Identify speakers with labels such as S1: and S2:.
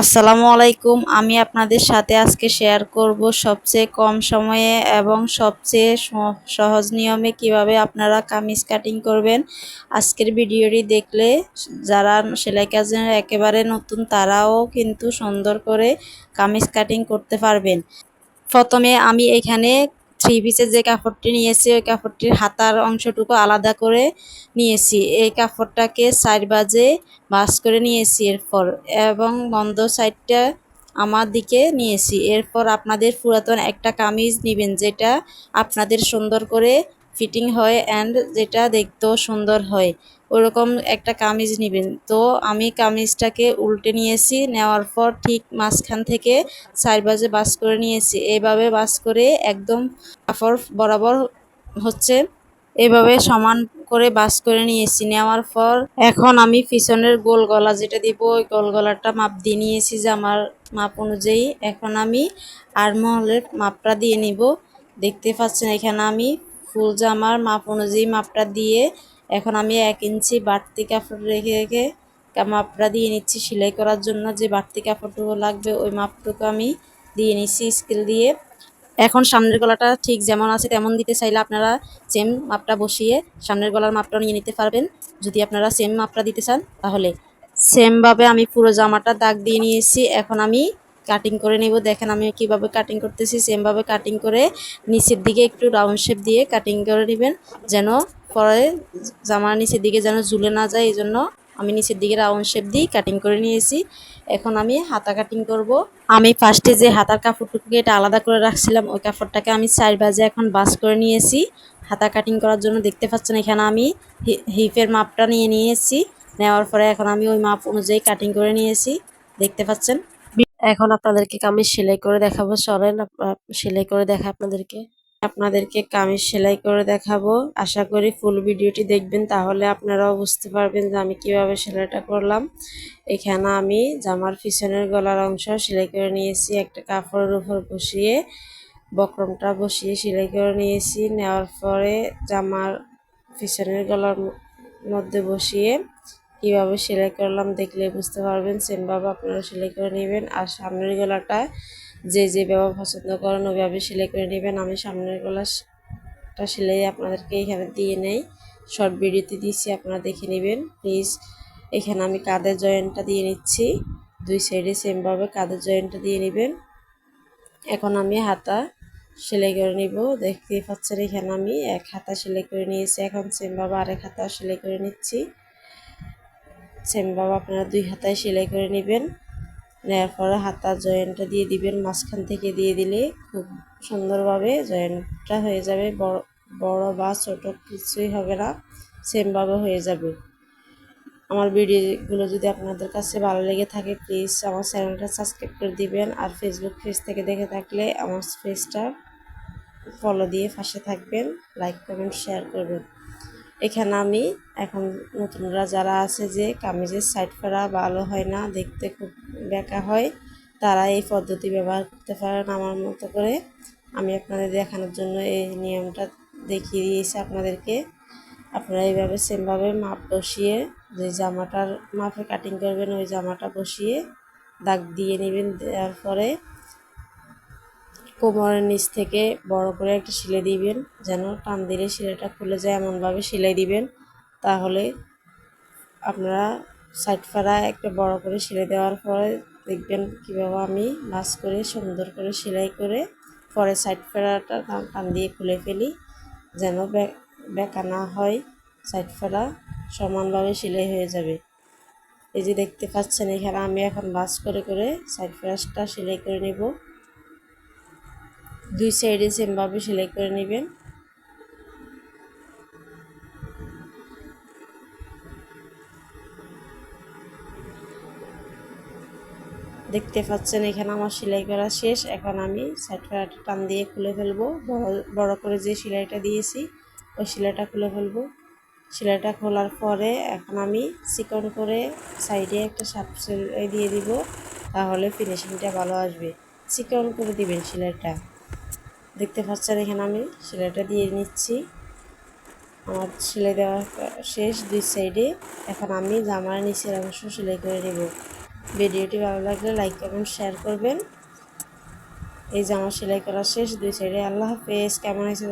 S1: আসসালামু আলাইকুম। আমি আপনাদের সাথে আজকে শেয়ার করব সবচেয়ে কম সময়ে এবং সবচেয়ে সহজ নিয়মে কীভাবে আপনারা কামিজ কাটিং করবেন। আজকের ভিডিওটি দেখলে যারা সেলাই কাজে একেবারে নতুন, তারাও কিন্তু সুন্দর করে কামিজ কাটিং করতে পারবেন। প্রথমে আমি এখানে থ্রি পিসের যে কাপড়টি নিয়েছি, ওই কাপড়টির হাতার অংশটুকু আলাদা করে নিয়েছি। এই কাপড়টাকে সাইড বাজে বাস করে নিয়েছি এরপর, এবং বন্ধ সাইডটা আমার দিকে নিয়েছি। এরপর আপনাদের পুরাতন একটা কামিজ নেবেন, যেটা আপনাদের সুন্দর করে ফিটিং হয় অ্যান্ড যেটা দেখতেও সুন্দর হয়। ওরকম একটা কামিজ নেবেন। তো আমি কামিজটাকে উল্টে নিয়েছি, নেওয়ার পর ঠিক মাঝখান থেকে চার বাজে বাস করে নিয়েছি। এইভাবে বাস করে একদম কাপড় বরাবর হচ্ছে এভাবে সমান করে বাস করে নিয়েছি। নেওয়ার পর এখন আমি পিছনের গোল গলা যেটা দিব, ওই গোল গলাটা মাপ দিয়ে নিয়েছি যে আমার মাপ অনুযায়ী। এখন আমি আরমহলের মাপটা দিয়ে নিব। দেখতে পাচ্ছেন এখানে আমি ফুল জামার মাপ অনুযায়ী মাপটা দিয়ে এখন আমি এক ইঞ্চি বাড়তি কাপড় রেখে রেখে মাপটা দিয়ে নিচ্ছি। সেলাই করার জন্য যে বাড়তি কাপড়টুকু লাগবে, ওই মাপটুকু আমি দিয়ে নিচ্ছি স্কেল দিয়ে। এখন সামনের গলাটা ঠিক যেমন আছে তেমন দিতে চাইলে আপনারা সেম মাপটা বসিয়ে সামনের গলার মাপটা নিয়ে নিতে পারবেন। যদি আপনারা সেম মাপটা দিতে চান, তাহলে। সেমভাবে আমি পুরো জামাটা দাগ দিয়ে নিয়েছি। এখন আমি কাটিং করে নেব। দেখেন আমি কীভাবে কাটিং করতেছি সেমভাবে কাটিং করে নিচের দিকে একটু রাউন্ড শেপ দিয়ে কাটিং করে নেবেন, যেন পরে জামার নিচের দিকে যেন ঝুলে না যায় এই জন্য আমি নিচের দিকে রাউন্ড শেপ দিয়ে কাটিং করে নিয়েছি। এখন আমি হাতা কাটিং করব। আমি ফার্স্টে যে হাতার কাপড়টুকুকে এটা আলাদা করে রাখছিলাম, ওই কাপড়টাকে আমি চার বাজে এখন বাস করে নিয়েছি। হাতা কাটিং করার জন্য দেখতে পাচ্ছেন এখানে আমি হিপের মাপটা নিয়ে নিয়েছি। নেওয়ার পরে এখন আমি ওই মাপ অনুযায়ী কাটিং করে নিয়েছি। দেখতে পাচ্ছেন? এখন আপনাদেরকে কামিজ সেলাই করে দেখাবো। চলেন সেলাই করে দেখা আপনাদেরকে। আপনাদেরকে কামিজ সেলাই করে দেখাবো। আশা করি ফুল ভিডিওটি দেখবেন, তাহলে আপনারাও বুঝতে পারবেন যে আমি কীভাবে সেলাইটা করলাম। এখানে আমি জামার পিছনের গলার অংশ সেলাই করে নিয়েছি, একটা কাপড়ের উপর বসিয়ে, বক্রমটা বসিয়ে সেলাই করে নিয়েছি। নেওয়ার পরে জামার পিছনের গলার মধ্যে বসিয়ে কীভাবে সেলাই করলাম দেখলে বুঝতে পারবেন। সেমভাবে আপনারা সেলাই করে নেবেন। আর সামনের গলাটা যে যেভাবে পছন্দ করেন, ওইভাবে সেলাই করে নেবেন। আমি সামনের গলাটা সেলাই আপনাদেরকে এখানে দিয়ে নেই। শর্ট ভিডিওতে দিয়েছি, আপনারা দেখে নেবেন। প্লিজ, এখানে আমি কাঁধের জয়েন্টটা দিয়ে নিচ্ছি। দুই সাইডে সেমভাবে কাঁধের জয়েন্টটা দিয়ে নেবেন। এখন আমি হাতা সেলাই করে নিব। দেখতেই পাচ্ছেন, এখানে আমি এক হাতা সেলাই করে নিয়েছি। এখন সেমভাবে আরেক হাতা সেলাই করে নিচ্ছি। সেমভাবে আপনারা দুই হাতায় সেলাই করে নেবেন। নেওয়ার পরে হাতা জয়েন্টটা দিয়ে দিবেন, মাঝখান থেকে দিয়ে দিলে খুব সুন্দরভাবে জয়েন্টটা হয়ে যাবে। বড় বড় বা ছোট কিছুই হবে না, সেমভাবে হয়ে যাবে। আমার ভিডিওগুলো যদি আপনাদের কাছে ভালো লেগে থাকে প্লিজ আমার চ্যানেলটা সাবস্ক্রাইব করে দিবেন আর ফেসবুক পেজ থেকে দেখে থাকলে আমার পেজটা ফলো দিয়ে পাশে থাকবেন। লাইক কমেন্ট শেয়ার করবেন। এখানে আমি এখন নতুনরা যারা আছে যে কামিজের সাইড করা ভালো হয় না, দেখতে খুব বেঁকা হয়, তারা এই পদ্ধতি ব্যবহার করতে পারেন আমার মতো করে। আমি আপনাদের দেখানোর জন্য এই নিয়মটা দেখিয়ে দিয়েছি আপনাদেরকে। আপনারা এইভাবে সেমভাবে মাপ বসিয়ে যে জামাটার মাপে কাটিং করবেন, ওই জামাটা বসিয়ে দাগ দিয়ে নেবেন, দেওয়ার পরে কোমরের নিচ থেকে বড় করে একটা সেলাই দিবেন, যেন টান দিলে সেলাইটা খুলে যায় এমনভাবে সেলাই দিবেন। তাহলে আপনারা সাইড ফাড়া একটা বড় করে সেলাই দেওয়ার পরে দেখবেন কীভাবে আমি ভাঁজ করে, সুন্দর করে সেলাই করে পরে সাইড ফেরাটা টান- দিয়ে খুলে ফেলি, যেন বেঁকা না হয় সাইড ফেরা সমানভাবে সেলাই হয়ে যাবে। এই যে দেখতে পাচ্ছেন এখানে আমি এখন ভাঁজ করে করে সাইড ফেরাসটা সেলাই করে নেব। দুই সাইডে সেমভাবে সেলাই করে নেবেন। দেখতে পাচ্ছেন এখানে আমার সেলাই করা শেষ। এখন আমি সাইড ফেরাটা টান দিয়ে খুলে ফেলব। বড় বড় করে যে সেলাইটা দিয়েছি, ওই সেলাইটা খুলে ফেলব। সেলাইটা খোলার পরে এখন আমি চিকন করে সাইডে একটা সাপ সেলাই দিয়ে দিব, তাহলে ফিনিশিংটা ভালো আসবে। চিকন করে দিবেন সেলাইটা। দেখতে পাচ্ছেন এখানে আমি সেলাইটা দিয়ে নিচ্ছি। আমার সেলাই দেওয়া শেষ, দুই সাইডে। এখন আমি জামার নিচের অংশ সেলাই করে নেব। ভিডিওটি ভালো লাগলে লাইক, কমেন্ট, শেয়ার করবেন। এই জামা সেলাই করা শেষ, দুই সাইডে। আল্লাহ হাফেজ। কেমন হয়েছে।